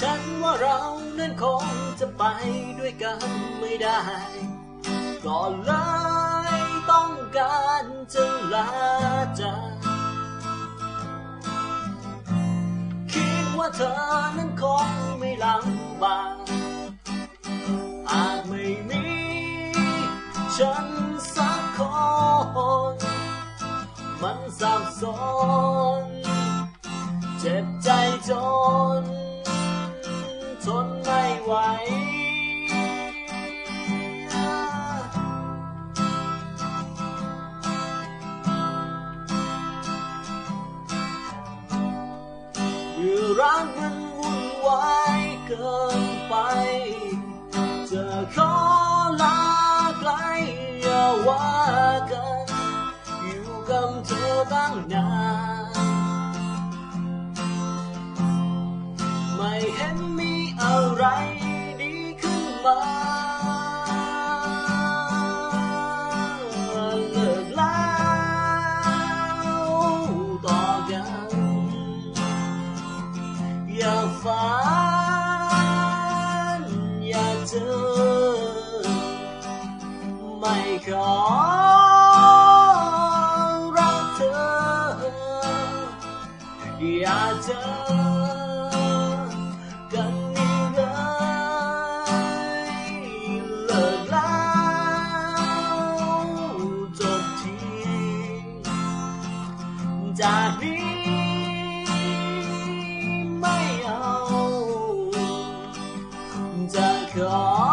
ฉันว่าเรานั้นคงจะไปด้วยกันไม่ได้ ก็เลยต้องการจะลาจากคิดว่าเธอนั้นคงไม่ลำบากอาจไม่มี ฉันสักคน มันสับสน เจ็บใจจน ทนไม่ไหวเมื่อรักมันวุ่นวายเกินไป จะขอลาไกลอย่าว่ากันอยู่กับเธอตั้งนานไม่เห็นมี อะไรดีขึ้นมา เลิกแล้วต่อกัน อย่าฝันอย่าเจอ ไม่ขอรักเธออย่าเจอ จากนี้ไม่เอาจะขอ